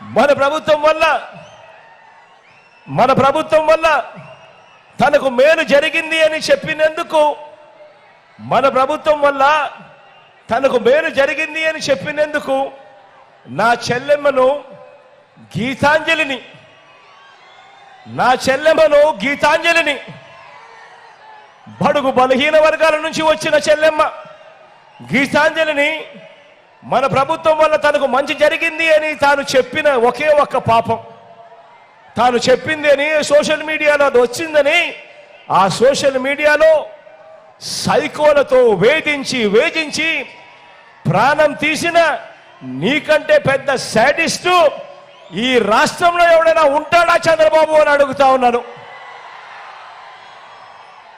మన ప్రభుత్వం వల్ల మన ప్రభుత్వం వల్ల తనకు మేలు జరిగింది అని చెప్పినందుకు మన ప్రభుత్వం వల్ల తనకు మేలు జరిగింది అని చెప్పినందుకు నా చెల్లెమ్మను గీతాంజలిని నా చెల్లెమ్మను గీతాంజలిని బడుగు బలహీన వర్గాల నుంచి వచ్చిన చెల్లెమ్మ గీతాంజలిని మన ప్రభుత్వం వల్ల తనకు మంచి జరిగింది అని తాను చెప్పిన ఒకే ఒక్క పాపం తాను చెప్పింది అని సోషల్ మీడియాలో అది వచ్చిందని ఆ సోషల్ మీడియాలో సైకోలతో వేధించి వేధించి ప్రాణం తీసిన నీకంటే పెద్ద శాడిస్టు ఈ రాష్ట్రంలో ఎవడైనా ఉంటాడా చంద్రబాబు అని అడుగుతా ఉన్నాను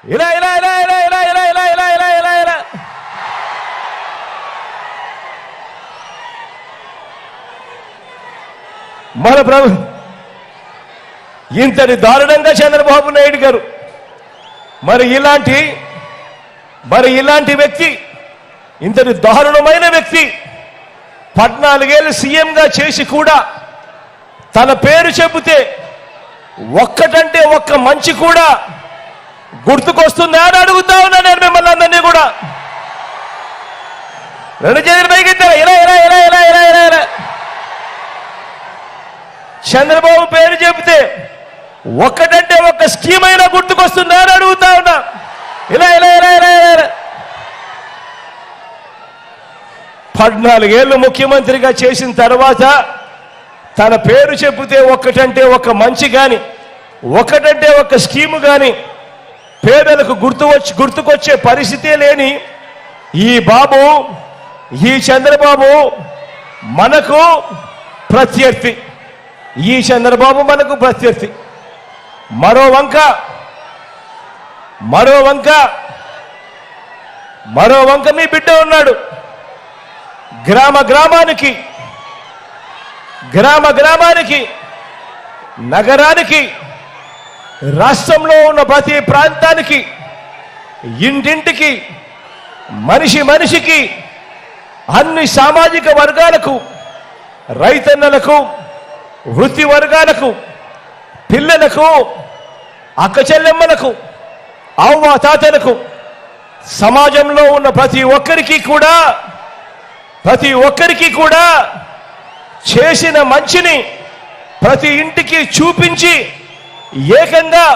ఇలా ఇలా ఇలా ఇలా ఇలా ఇలా ఇలా ఇలా ఇలా ఇలా మన ప్రభు ఇంతటి దారుణంగా చంద్రబాబు నాయుడు గారు మరి ఇలాంటి మరి ఇలాంటి వ్యక్తి ఇంతటి దారుణమైన వ్యక్తి పద్నాలుగేళ్ళు సీఎంగా చేసి కూడా తన పేరు చెబితే ఒక్కటంటే ఒక్క మంచి కూడా గుర్తుకొస్తుందా అని అడుగుతా ఉన్నా నేను మిమ్మల్ని అందరినీ కూడా. రెండు చేతులు పైకెత్తారా ఇలా ఇలా ఇలా ఇలా ఇలా ఇలా ఇలా చంద్రబాబు పేరు చెబితే ఒక్కటంటే ఒక్క స్కీమ్ అయినా గుర్తుకొస్తుందా అని అడుగుతా ఉన్నా. ఇలా ఇలా ఇలా ఇలా ఇలా పద్నాలుగేళ్ళు ముఖ్యమంత్రిగా చేసిన తర్వాత తన పేరు చెబితే ఒక్కటంటే ఒక మంచి కానీ ఒకటంటే ఒక స్కీము కానీ పేదలకు గుర్తు వచ్చి గుర్తుకొచ్చే పరిస్థితే లేని ఈ బాబు ఈ చంద్రబాబు మనకు ప్రత్యర్థి. ఈ చంద్రబాబు మనకు ప్రత్యర్థి. మరో వంక మరో వంక మరో వంక మీ బిడ్డ ఉన్నాడు. గ్రామ గ్రామానికి గ్రామ గ్రామానికి నగరానికి రాష్ట్రంలో ఉన్న ప్రతి ప్రాంతానికి ఇంటింటికి మనిషి మనిషికి అన్ని సామాజిక వర్గాలకు రైతన్నలకు వృత్తి వర్గాలకు పిల్లలకు అక్క చెల్లెమ్మలకు అవ్వ తాతలకు సమాజంలో ఉన్న ప్రతి ఒక్కరికి కూడా ప్రతి ఒక్కరికి కూడా చేసిన మంచిని ప్రతి ఇంటికి చూపించి ఏకంగా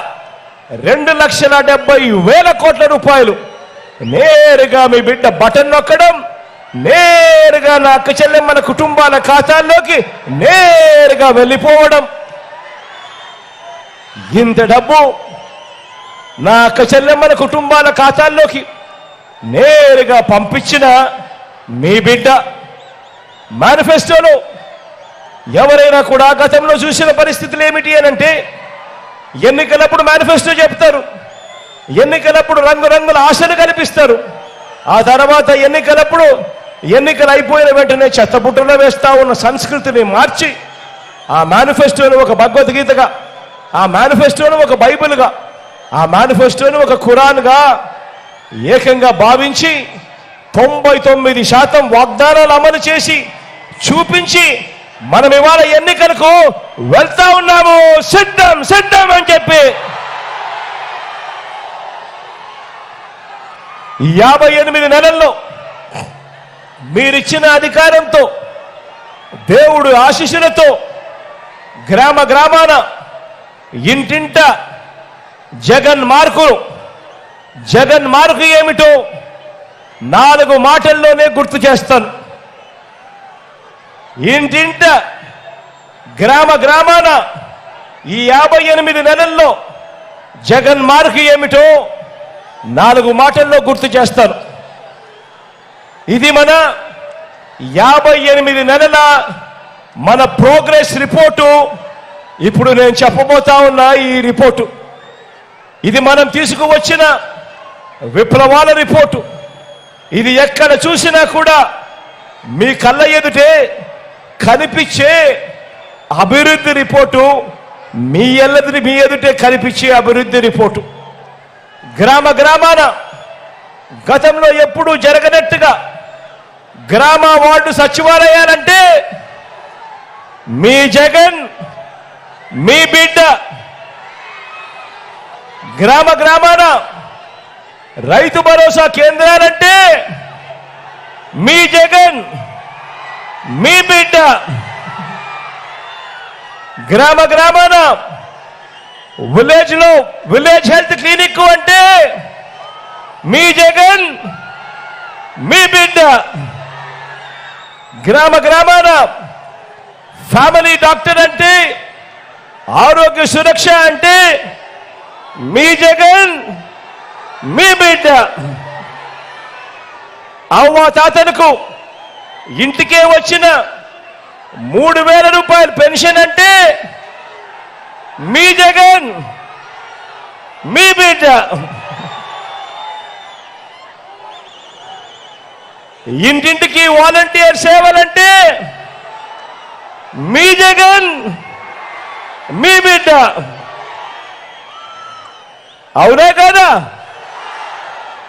రెండు లక్షల డెబ్బై వేల కోట్ల రూపాయలు నేరుగా మీ బిడ్డ బటన్ నొక్కడం నేరుగా నా చెల్లెమ్మల కుటుంబాల ఖాతాల్లోకి నేరుగా వెళ్ళిపోవడం. ఇంత డబ్బు నా చెల్లెమ్మల కుటుంబాల ఖాతాల్లోకి నేరుగా పంపించిన మీ బిడ్డ మేనిఫెస్టోలో ఎవరైనా కూడా గతంలో చూసిన పరిస్థితులు ఏమిటి అని అంటే ఎన్నికలప్పుడు మేనిఫెస్టో చెప్తారు ఎన్నికలప్పుడు రంగురంగుల ఆశలు కనిపిస్తారు ఆ తర్వాత ఎన్నికలప్పుడు ఎన్నికలు అయిపోయిన వెంటనే చెత్తబుట్టలో వేస్తా ఉన్న సంస్కృతిని మార్చి ఆ మేనిఫెస్టోను ఒక భగవద్గీతగా ఆ మేనిఫెస్టోను ఒక బైబిల్గా ఆ మేనిఫెస్టోను ఒక ఖురాన్గా ఏకంగా భావించి తొంభై తొమ్మిది శాతం వాగ్దానాలు అమలు చేసి చూపించి మనం ఇవాళ ఎన్నికలకు వెళ్తా ఉన్నాము. సిద్ధం సిద్ధం అని చెప్పి యాభై ఎనిమిది నెలల్లో మీరిచ్చిన అధికారంతో దేవుడు ఆశీస్సులతో గ్రామ గ్రామాన ఇంటింట జగన్ మార్కు జగన్ మార్కు ఏమిటో నాలుగు మాటల్లోనే గుర్తు చేస్తాను. ఇంటింట గ్రామ గ్రామాన ఈ యాభై ఎనిమిది నెలల్లో జగన్ మార్కు ఏమిటో నాలుగు మాటల్లో గుర్తు చేస్తాను. ఇది మన యాభై ఎనిమిది నెలల మన ప్రోగ్రెస్ రిపోర్టు. ఇప్పుడు నేను చెప్పబోతా ఉన్న ఈ రిపోర్టు. ఇది మనం తీసుకువచ్చిన విప్లవాల రిపోర్టు. ఇది ఎక్కడ చూసినా కూడా మీ కళ్ళ ఎదుటే కనిపించే అభివృద్ధి రిపోర్టు మీ ఎల్లది మీ ఎదుటే కనిపించే అభివృద్ధి రిపోర్టు. గ్రామ గ్రామాన గతంలో ఎప్పుడూ జరగనట్టుగా గ్రామ వార్డు సచివాలయాలంటే మీ జగన్ మీ బిడ్డ గ్రామ గ్రామాన రైతు భరోసా కేంద్రాలంటే మీ జగన్ మీ బిడ్డ. గ్రామ గ్రామాన విలేజ్లో విలేజ్ హెల్త్ క్లినిక్ అంటే మీ జగన్ మీ బిడ్డ గ్రామ గ్రామాన ఫ్యామిలీ డాక్టర్ అంటే ఆరోగ్య సురక్ష అంటే మీ జగన్ మీ బిడ్డ. అవ్వ తాతలకు ఇంటికే వచ్చిన మూడు వేల రూపాయల పెన్షన్ అంటే మీ జగన్ మీ బిడ్డ. ఇంటింటికి వాలంటీర్ సేవలంటే మీ జగన్ మీ బిడ్డ. అవునా కాదా?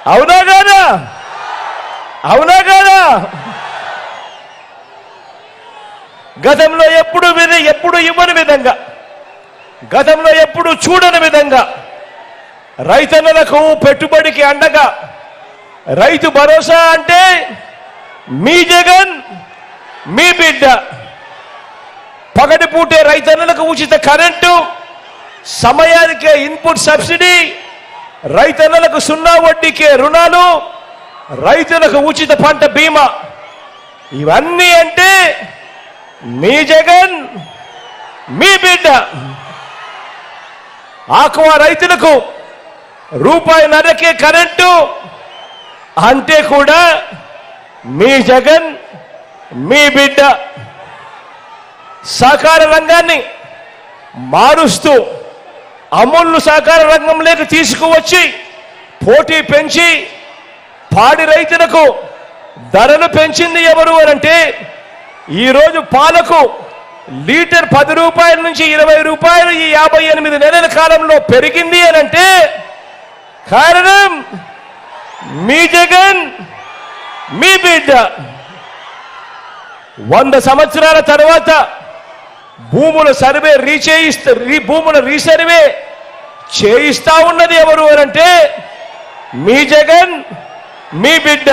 అవునా కాదా? అవునా కాదా? గతంలో ఎప్పుడు విని ఎప్పుడు ఇవ్వని విధంగా గతంలో ఎప్పుడు చూడని విధంగా రైతన్నలకు పెట్టుబడికి అండగా రైతు భరోసా అంటే మీ జగన్ మీ బిడ్డ. పగటిపూటే రైతన్నలకు ఉచిత కరెంటు సమయానికే ఇన్పుట్ సబ్సిడీ రైతన్నలకు సున్నా వడ్డీకే రుణాలు రైతులకు ఉచిత పంట బీమా. ఇవన్నీ అంటే మీ జగన్ మీ బిడ్డ. ఆకువా రైతులకు రూపాయి నరకే కరెంటు అంతే కూడా మీ జగన్ మీ బిడ్డ సహకార రంగాన్ని మారుస్తూ అమూల్ను సహకార రంగంలోకి తీసుకువచ్చి పోటీ పెంచి పాడి రైతులకు ధరలు పెంచింది ఎవరు అనంటే ఈరోజు పాలకు లీటర్ పది రూపాయల నుంచి ఇరవై రూపాయలు ఈ యాభై ఎనిమిది నెలల కాలంలో పెరిగింది అనంటే కారణం మీ జగన్ మీ బిడ్డ. వంద సంవత్సరాల తర్వాత భూముల సర్వే రీచేయిస్త రీ భూముల రీసర్వే చేయిస్తా ఉన్నది ఎవరు అనంటే మీ జగన్ మీ బిడ్డ.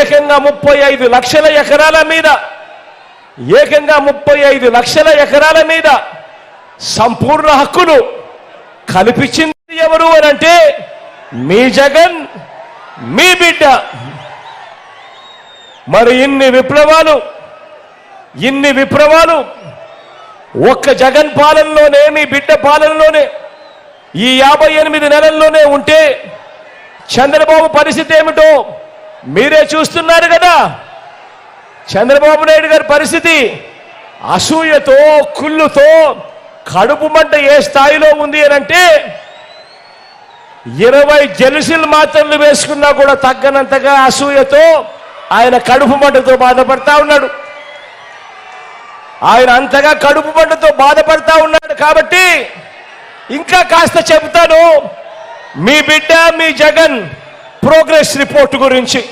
ఏకంగా ముప్పై ఐదు లక్షల ఎకరాల మీద ఏకంగా ముప్పై ఐదు లక్షల ఎకరాల మీద సంపూర్ణ హక్కులు కల్పించింది ఎవరు అనంటే మీ జగన్ మీ బిడ్డ. మరి ఇన్ని విప్లవాలు ఇన్ని విప్లవాలు ఒక్క జగన్ పాలనలోనే మీ బిడ్డ పాలనలోనే ఈ యాభై ఎనిమిది నెలల్లోనే ఉంటే చంద్రబాబు పరిస్థితి ఏమిటో మీరే చూస్తున్నారు కదా. చంద్రబాబు నాయుడు గారి పరిస్థితి అసూయతో కుళ్ళుతో కడుపు మంట ఏ స్థాయిలో ఉంది అని అంటే ఇరవై జలుసులు మాత్రలు వేసుకున్నా కూడా తగ్గనంతగా అసూయతో ఆయన కడుపు మంటతో బాధపడతా ఉన్నాడు. ఆయన అంతగా కడుపు మంటతో బాధపడతా ఉన్నాడు కాబట్టి ఇంకా కాస్త చెబుతాను మీ బిడ్డ మీ జగన్ ప్రోగ్రెస్ రిపోర్ట్ గురించి.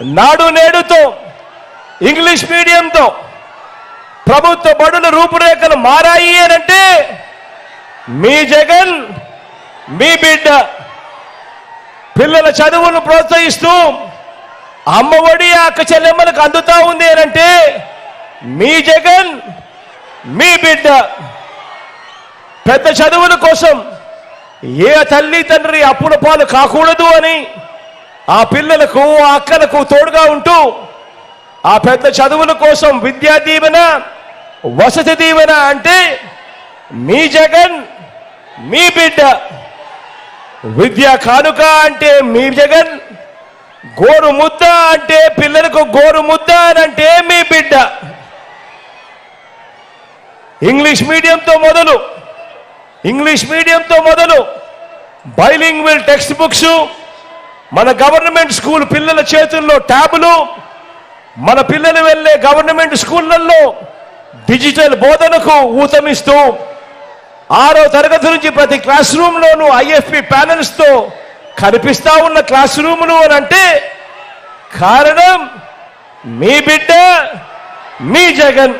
నాడు నేడుతో ఇంగ్లీష్ మీడియంతో ప్రభుత్వ బడుల రూపురేఖలు మారాయి అనంటే మీ జగన్ మీ బిడ్డ. పిల్లల చదువును ప్రోత్సహిస్తూ అమ్మఒడి అక్క చెల్లెమ్మలకు అందుతా ఉంది అంటే మీ జగన్ మీ బిడ్డ. పెద్ద చదువుల కోసం ఏ తల్లి తండ్రి అప్పుల పాలు కాకూడదు అని ఆ పిల్లలకు ఆ అక్కలకు తోడుగా ఉంటూ ఆ పెద్ద చదువుల కోసం విద్యా దీవెన వసతి దీవెన అంటే మీ జగన్ మీ బిడ్డ విద్యా కానుక అంటే మీ జగన్ గోరు ముద్ద అంటే పిల్లలకు గోరు ముద్ద అని అంటే మీ బిడ్డ. ఇంగ్లీష్ మీడియంతో మొదలు ఇంగ్లీష్ మీడియంతో మొదలు బైలింగ్ విల్ టెక్స్ట్ బుక్స్ మన గవర్నమెంట్ స్కూల్ పిల్లల చేతుల్లో ట్యాబులు మన పిల్లలు వెళ్ళే గవర్నమెంట్ స్కూళ్ళల్లో డిజిటల్ బోధనకు ఊతమిస్తూ ఆరో తరగతి నుంచి ప్రతి క్లాస్ రూమ్ రూమ్లోనూ ఐఎఫ్పి ప్యానల్స్తో కనిపిస్తా ఉన్న క్లాస్ రూములు అని అంటే కారణం మీ బిడ్డ మీ జగన్.